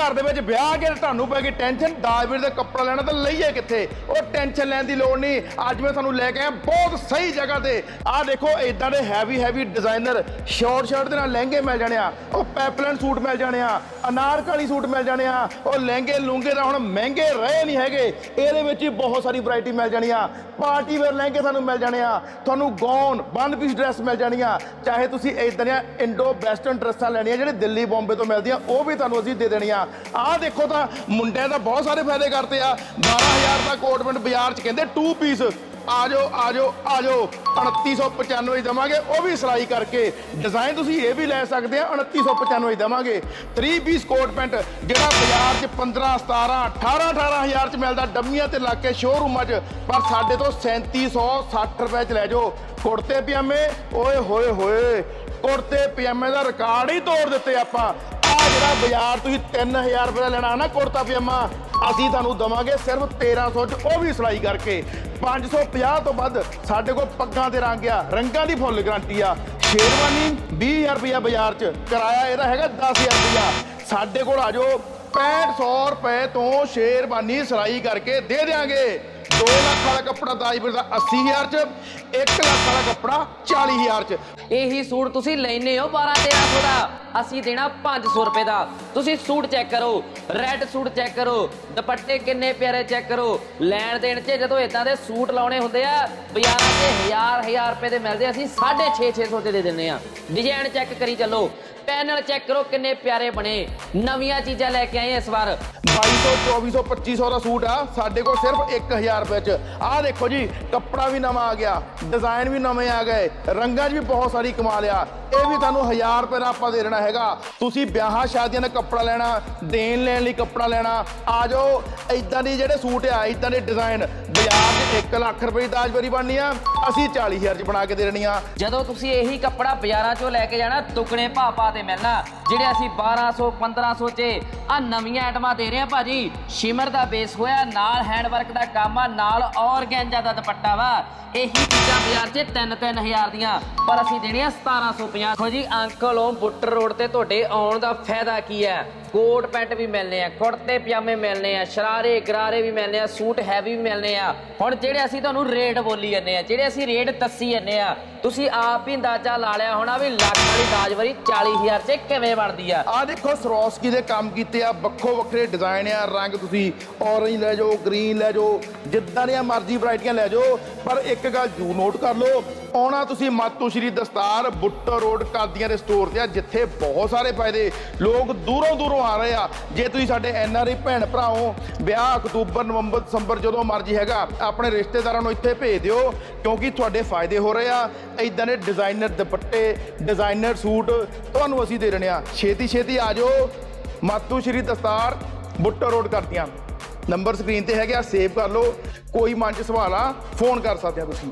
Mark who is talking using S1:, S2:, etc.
S1: ਘਰ ਦੇ ਵਿੱਚ ਵਿਆਹ ਕੇ ਤੁਹਾਨੂੰ ਪੈ ਗਈ ਟੈਨਸ਼ਨ ਦਾਜ ਵੀਰ ਕੱਪੜਾ ਲੈਣਾ ਤਾਂ ਲਈਏ ਕਿੱਥੇ? ਉਹ ਟੈਨਸ਼ਨ ਲੈਣ ਦੀ ਲੋੜ ਨਹੀਂ। ਅੱਜ ਮੈਂ ਤੁਹਾਨੂੰ ਲੈ ਕੇ ਆਇਆ ਬਹੁਤ ਸਹੀ ਜਗ੍ਹਾ ਤੇ। ਆਹ ਦੇਖੋ ਇਦਾਂ ਦੇ heavy heavy designer short shirt ਦੇ ਨਾਲ ਲਹਿੰਗੇ ਮਿਲ ਜਾਣੇ ਆ। ਉਹ ਪੈਪਲਨ ਸੂਟ ਮਿਲ ਜਾਣੇ ਆ। ਅਨਾਰਕਲੀ ਸੂਟ ਮਿਲ ਜਾਣੇ ਆ। ਉਹ ਲਹਿੰਗੇ ਲੂੰਗੇ ਤਾਂ ਹੁਣ ਮਹਿੰਗੇ ਰਹੇ ਨਹੀਂ ਹੈਗੇ। ਇਹਦੇ ਵਿੱਚ ਹੀ ਬਹੁਤ ਸਾਰੀ ਵੈਰਾਈਟੀ ਮਿਲ ਜਾਣੀ ਆ। ਪਾਰਟੀ ਵੇਅਰ ਲਹਿੰਗੇ ਤੁਹਾਨੂੰ ਮਿਲ ਜਾਣੇ ਆ। ਤੁਹਾਨੂੰ ਗੌਨ ਵਨ ਪੀਸ ਡਰੈਸ ਮਿਲ ਜਾਣੀ ਆ। ਚਾਹੇ ਤੁਸੀਂ ਇਦਾਂ ਦੀਆਂ ਇੰਡੋ ਵੈਸਟਰਨ ਡਰੈਸਾਂ ਲੈਣੀਆਂ, ਜਿਹੜੇ ਦਿੱਲੀ, ਬੰਬੇ ਤੋਂ ਮਿਲਦੀਆਂ, ਉਹ ਵੀ ਤੁਹਾਨੂੰ ਅਸੀਂ ਦੇ ਦੇਣੀਆਂ। ਆਹ ਦੇਖੋ ਤਾਂ ਮੁੰਡਿਆਂ ਦਾ ਬਹੁਤ ਸਾਰੇ ਫਾਇਦੇ ਕਰਤੇ ਆ। 12000 ਦਾ ਕੋਟ ਪੈਂਟ ਬਾਜ਼ਾਰ 'ਚ ਕਹਿੰਦੇ 2 ਪੀਸ ਆ ਜਾਓ ਆ ਜਾਓ ਆ ਜਾਓ। 2995 ਦਵਾਂਗੇ, ਉਹ ਵੀ ਸਿਲਾਈ ਕਰਕੇ। ਡਿਜ਼ਾਈਨ ਤੁਸੀਂ ਇਹ ਵੀ ਲੈ ਸਕਦੇ ਆ 2995 ਦਵਾਂਗੇ। 3 ਪੀਸ ਕੋਟ ਪੈਂਟ, ਜਿਹੜਾ ਬਾਜ਼ਾਰ 'ਚ 15 17 18 18000 'ਚ ਮਿਲਦਾ, ਡੰਮੀਆਂ ਤੇ ਲਾ ਕੇ ਸ਼ੋਰੂਮਾਂ 'ਚ ਪਰ ਸਾਡੇ ਤੋਂ 3760 ਰੁਪਏ 'ਚ ਲੈ ਜਾਓ। ਕੁੜਤੇ ਪਜਾਮੇ, ਓਏ ਹੋਏ ਹੋਏ। ਕੁੜਤੇ ਪਜਾਮੇ ਦਾ ਰਿਕਾਰਡ ਹੀ ਤੋੜ ਦਿੱਤੇ ਆਪਾਂ। ਆ ਜਿਹੜਾ ਬਾਜ਼ਾਰ ਤੁਸੀਂ 3000 ਰੁਪਏ ਦਾ ਲੈਣਾ ਨਾ ਕੁੜਤਾ ਪਜਾਮਾ, ਅਸੀਂ ਤੁਹਾਨੂੰ ਦਵਾਂਗੇ ਸਿਰਫ 1300 ਚ, ਉਹ ਵੀ ਸਿਲਾਈ ਕਰਕੇ। 550 ਤੋਂ ਵੱਧ ਸਾਡੇ ਕੋਲ ਪੱਗਾਂ ਤੇ ਰੰਗ ਆ, ਰੰਗਾਂ ਦੀ ਫੁੱਲ ਗਾਰੰਟੀ ਆ। ਸ਼ੇਰਵਾਨੀ 20000 ਰੁਪਇਆ ਬਾਜ਼ਾਰ ਚ, ਕਿਰਾਇਆ ਇਹਦਾ ਹੈਗਾ 10000 ਰੁਪਇਆ। ਸਾਡੇ ਕੋਲ ਆ ਜਾਓ 6500 ਰੁਪਏ ਤੋਂ ਸ਼ੇਰਵਾਨੀ ਸਿਲਾਈ ਕਰਕੇ ਦੇ ਦੇਾਂਗੇ 2 ਲੱਖ ਵਾਲਾ ਕੱਪੜਾ ਦਾਜਪੁਰ ਦਾ 80000 ਚ 1 ਲੱਖ ਵਾਲਾ ਕੱਪੜਾ 40000 ਚ।
S2: ਇਹੀ ਸੂਟ ਤੁਸੀਂ ਲੈਨੇ ਹੋ 12 1300 ਦਾ। ਅਸੀਂ ਦੇਣਾ 500 ਰੁਪਏ ਦਾ। ਤੁਸੀਂ ਸੂਟ ਚੈੱਕ ਕਰੋ ਰੈੱਡ ਸੂਟ ਚੈੱਕ ਕਰੋ ਦੁਪੱਟੇ ਕਿੰਨੇ ਪਿਆਰੇ ਚੈੱਕ ਕਰੋ। ਲੈਣ ਦੇਣ 'ਚ ਜਦੋਂ ਇਦਾਂ ਦੇ ਸੂਟ ਲਾਉਣੇ ਹੁੰਦੇ ਆ ਬਾਜ਼ਾਰਾਂ 'ਚ ਹਜ਼ਾਰ ਹਜ਼ਾਰ ਰੁਪਏ ਦੇ ਮਿਲਦੇ ਅਸੀਂ 6.5 600 ਤੇ ਦੇ ਦਿੰਨੇ ਆ। ਡਿਜ਼ਾਈਨ ਚੈੱਕ ਕਰੀ ਚੱਲੋ। ਪੈਨਲ ਚੈੱਕ ਕਰੋ ਕਿੰਨੇ ਪਿਆਰੇ ਬਣੇ। ਨਵੀਆਂ ਚੀਜ਼ਾਂ ਲੈ ਕੇ ਆਏ ਇਸ ਵਾਰ।
S1: 2200 2400 2500 ਦਾ ਸੂਟ ਆ। ਸਾਡੇ ਕੋਲ ਸਿਰਫ 1000 ਰੁਪਏ ਚ। ਆਹ ਦੇਖੋ ਜੀ, ਕੱਪੜਾ ਵੀ ਨਵਾਂ ਆ ਗਿਆ ਡਿਜ਼ਾਈਨ ਵੀ ਨਵੇਂ ਆ ਗਏ, ਰੰਗਾਂ 'ਚ ਵੀ ਬਹੁਤ ਸਾਰੀ ਕਮਾਲ ਆ। ਇਹ ਵੀ ਤੁਹਾਨੂੰ 1000 ਰੁਪਏ ਦਾ ਆਪਾਂ ਦੇ ਦੇਣਾ ਹੈਗਾ। ਤੁਸੀਂ ਵਿਆਹਾਂ ਸ਼ਾਦੀਆਂ ਦਾ ਕੱਪੜਾ ਲੈਣਾ, ਦੇਣ ਲੈਣ ਲਈ ਕੱਪੜਾ ਲੈਣਾ, ਆ ਜਾਓ। ਇਦਾਂ ਦੀ ਜਿਹੜੇ ਸੂਟ ਆ ਇਦਾਂ ਦੇ ਡਿਜ਼ਾਈਨ ਬਾਜ਼ਾਰ 'ਚ 1 ਲੱਖ ਰੁਪਏ ਦੀ ਦਾਜਬਰੀ ਬਣਨੀ ਆ, ਅਸੀਂ 40000 ਚ ਬਣਾ ਕੇ ਦੇ ਦੇਣੀ ਆ।
S2: ਜਦੋਂ ਤੁਸੀਂ ਇਹੀ ਕੱਪੜਾ ਬਾਜ਼ਾਰਾਂ 'ਚੋਂ ਲੈ ਕੇ ਜਾਣਾ, ਦੁੱਗਣੇ ਭਾਅ ਪਾ ਤੇ ਮਿਲਣਾ, ਜਿਹੜੇ ਅਸੀਂ 1200 1500 'ਚ ਆ ਨਵੀਆਂ ਆਈਟਮਾਂ ਦੇ ਰਹੇ ਆ ਭਾਜੀ। ਸ਼ਿਮਰ ਦਾ ਬੇਸ ਹੋਇਆ, ਨਾਲ ਹੈਂਡਵਰਕ ਦਾ ਕੰਮ ਆ, ਨਾਲ ਔਰਗੈਂਜਾ ਦਾ ਦੁਪੱਟਾ ਵਾ। ਇਹੀ ਚੀਜ਼ਾਂ ਬਾਜ਼ਾਰ 'ਚ 3-3000 ਦੀਆਂ। ਪਰ ਅਸੀਂ ਦੇਣੀਆਂ 1750 ਹੋ ਜੀ, ਅੰਕਲੋਂ ਬੁੱਟਰ ਰੋਡ ਤੇ ਤੁਹਾਡੇ ਆਉਣ ਦਾ ਫਾਇਦਾ ਕੀ ਹੈ? ਕੋਟ ਪੈਂਟ ਵੀ ਮਿਲਨੇ ਆ, ਕੁੜਤੇ, ਪਜਾਮੇ ਮਿਲਨੇ ਆ, ਸ਼ਰਾਰੇ, ਗਰਾਰੇ ਵੀ ਮਿਲਨੇ ਆ, ਸੂਟ ਹੈਵੀ ਵੀ ਮਿਲਨੇ ਆ। ਹੁਣ ਜਿਹੜੇ ਅਸੀਂ ਤੁਹਾਨੂੰ ਰੇਟ ਬੋਲੀ ਜੰਨੇ ਆ, ਜਿਹੜੇ ਅਸੀਂ ਰੇਟ ਦੱਸੀ ਜੰਨੇ ਆ, ਤੁਸੀਂ ਆਪ ਹੀ ਅੰਦਾਜ਼ਾ ਲਾ ਲਿਆ ਹੋਣਾ ਵੀ ਲੱਖ ਵਾਲੀ ਦਾਜਵਰੀ 40000 ਚ ਕਿਵੇਂ ਬਣਦੀ ਆ?
S1: ਆ ਦੇਖੋ, ਸਰੋਸਕੀ ਦੇ ਕੰਮ ਕੀਤੇ ਆ, ਵੱਖੋ ਵੱਖਰੇ ਡਿਜ਼ਾਈਨ ਆ, ਰੰਗ ਤੁਸੀਂ ਔਰੇਂਜ ਲੈ ਜਾਓ ਗ੍ਰੀਨ ਲੈ ਜਾਓ, ਜਿੱਦਾਂ ਦੀਆਂ ਮਰਜ਼ੀ ਵੈਰਾਈਟੀਆਂ ਲੈ ਜਾਓ, ਪਰ ਇੱਕ ਗੱਲ ਜੂ ਨੋਟ ਕਰ ਲਓ ਆਉਣਾ ਤੁਸੀਂ ਮਾਤੂ ਸ਼੍ਰੀ ਦਸਤਾਰ ਬੁੱਟਰ ਰੋਡ ਕਾਦੀਆਂ ਦੇ ਸਟੋਰ ਤੇ ਆ, ਜਿੱਥੇ ਬਹੁਤ ਸਾਰੇ ਫਾਇਦੇ। ਲੋਕ ਦੂਰੋਂ ਦੂਰੋਂ ਆ ਰਹੇ ਆ। ਜੇ ਤੁਸੀਂ ਸਾਡੇ ਐਨ ਆਰ ਆਈ ਭੈਣ ਭਰਾਓ, ਵਿਆਹ ਅਕਤੂਬਰ, ਨਵੰਬਰ, ਦਸੰਬਰ ਜਦੋਂ ਮਰਜ਼ੀ ਹੈਗਾ, ਆਪਣੇ ਰਿਸ਼ਤੇਦਾਰਾਂ ਨੂੰ ਇੱਥੇ ਭੇਜ ਦਿਓ, ਕਿਉਂਕਿ ਤੁਹਾਡੇ ਫਾਇਦੇ ਹੋ ਰਹੇ ਆ। ਇਦਾਂ ਦੇ ਡਿਜ਼ਾਈਨਰ ਦੁਪੱਟੇ ਡਿਜ਼ਾਈਨਰ ਸੂਟ ਤੁਹਾਨੂੰ ਅਸੀਂ ਦੇ ਰਹੇ ਆ। ਛੇਤੀ ਛੇਤੀ ਆ ਜਾਓ। ਮਾਤੂ ਸ਼੍ਰੀ ਦਸਤਾਰ ਬੁੱਟਰ ਰੋਡ ਕਰਦੀਆਂ ਨੰਬਰ ਸਕਰੀਨ ਤੇ ਹੈਗਾ ਸੇਵ ਕਰ ਲਓ। ਕੋਈ ਮਨ ਚ ਸਵਾਲ ਆ, ਫੋਨ ਕਰ ਸਕਦੇ ਆ ਤੁਸੀਂ।